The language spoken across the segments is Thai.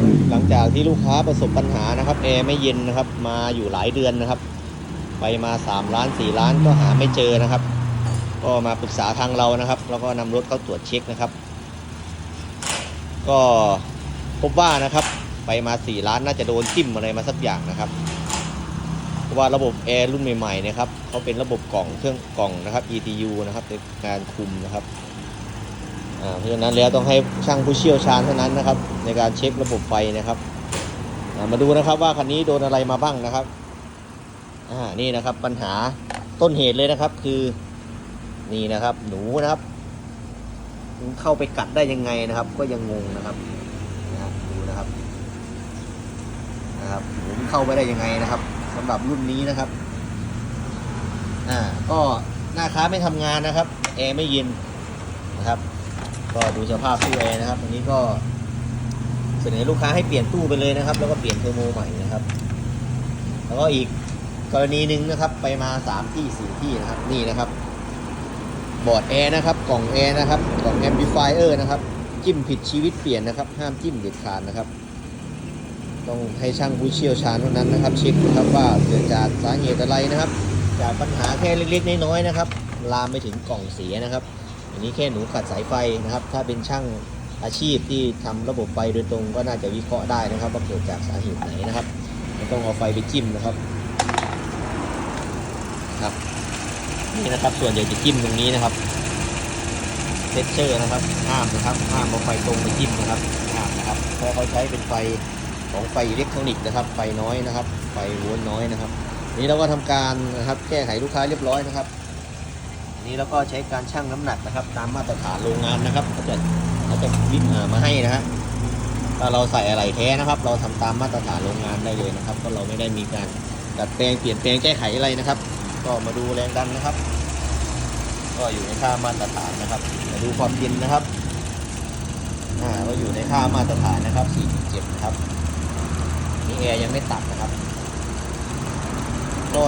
มหลังจากที่ลูกค้าประสบปัญหานะครับแอร์ไม่เย็นนะครับ มาอยู่หลายเดือนนะครับ ไปมา3ล้าน4ล้านก็หาไม่เจอนะครับ ก็มาปรึกษาทางเรานะครับ แล้วก็นำรถเข้าตรวจเช็คนะครับ ก็พบว่านะครับ ไปมา4ล้านน่าจะโดนจิ้มอะไรมาสักอย่างนะครับว่าระบบแอร์รุ่นใหม่ๆนะครับเขาเป็นระบบกล่องเครื่องกล่องนะครับ ETU นะครับในการคุมนะครับ เพราะฉะนั้นแล้วต้องให้ช่างผู้เชี่ยวชาญเท่านั้นนะครับ ในการเช็คระบบไฟนะครับมาดูนะครับว่าคันนี้โดนอะไรมาบ้างนะครับอ่านี่นะครับปัญหาต้นเหตุเลยนะครับคือนี่นะครับ หนูนะครับเข้าไปกัดได้ยังไงนะครับ ก็ยังงงนะครับนะดูนะครับนะครับหนูเข้าไปได้ยังไงนะครับสำหรับรุ่นนี้นะครับอ่าก็หน้าค้าไม่ทำงานนะครับแอร์ไม่เย็นนะครับ ก็ดูสภาพตู้แอร์นะครับ อันนี้ก็เสนอลูกค้าให้เปลี่ยนตู้ไปเลยนะครับ แล้วก็เปลี่ยนเทอร์โมใหม่นะครับ แล้วก็อีกกรณีหนึ่งนะครับ ไปมาสามที่สี่ที่นะครับนี่นะครับ บอร์ดแอร์นะครับ กล่องแอร์นะครับ กล่องแอมพลิฟายเออร์นะครับ จิ้มผิดชีวิตเปลี่ยนนะครับ ห้ามจิ้มเด็ดขาดนะครับ ต้องให้ช่างผู้เชี่ยวชาญเท่านั้นนะครับ เช็คนะครับว่าเกิดจากสาเหตุอะไรนะครับ จากปัญหาแค่เล็กๆน้อยๆนะครับ ลามไปถึงกล่องเสียนะครับ นี้แค่หนูขัดสายไฟนะครับ ถ้าเป็นช่างอาชีพที่ทำระบบไฟโดยตรงก็น่าจะวิเคราะห์ได้นะครับ ว่าเกิดจากสาเหตุไหนนะครับไม่ต้องเอาไฟไปจิ้มนะครับครับนี่นะครับส่วนใหญ่จะจิ้มตรงนี้นะครับเทสเชอร์นะครับห้ามนะครับห้ามเอาไฟตรงไปจิ้มนะครับห้ามนะครับเพราะเขาใช้เป็นไฟของไฟอิเล็กทรอนิกส์นะครับ ไฟน้อยนะครับ ไฟโวล์น้อยนะครับ นี่เราก็ทำการนะครับแก้ไขลูกค้าเรียบร้อยนะครับ อันนี้เราก็ใช้การชั่งน้ำหนักนะครับ ตามมาตรฐานโรงงานนะครับเขาจะเขาจะวิ่งอ่ามาให้นะฮะถ้าเราใส่อะไรแท้นะครับ เราทำตามมาตรฐานโรงงานได้เลยนะครับ ก็เราไม่ได้มีการดัดแปลงเปลี่ยนแปลงแก้ไขอะไรนะครับ ก็มาดูแรงดันนะครับ ก็อยู่ในค่ามาตรฐานนะครับ มาดูความเย็นนะครับอ่าก็อยู่ในค่ามาตรฐานนะครับ 4.7 นะครับนี่แอร์ยังไม่ตัดนะครับ ก็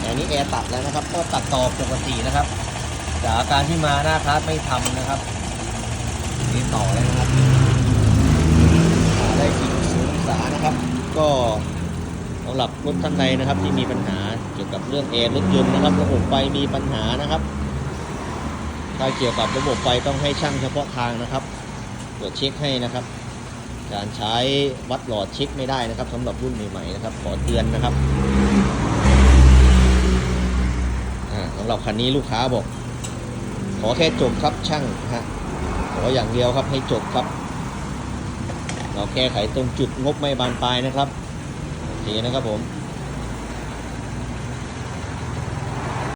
แอร์นี้แอร์ตัดแล้วนะครับ ก็ตัดต่อปกตินะครับ จากอาการที่มาหน้าคลาสไม่ทำนะครับนี่ต่อแล้วนะครับได้จริงศูนย์องศานะครับ ก็สำหรับรถท่านใดนะครับ ที่มีปัญหาเกี่ยวกับเรื่องแอร์รถยนต์นะครับ ระบบไฟมีปัญหานะครับถ้าเกี่ยวกับระบบไฟต้องให้ช่างเฉพาะทางนะครับตรวจเช็คให้นะครับ การใช้วัดหลอดเช็คไม่ได้นะครับสำหรับรุ่นใหม่ๆนะครับ ขอเตือนนะครับ กับคันนี้ลูกค้าบอก ขอแค่จบครับช่างฮะขออย่างเดียวครับให้จบครับ เราแก้ไขตรงจุดงบไม่บานปลายนะครับโอเคนะครับผม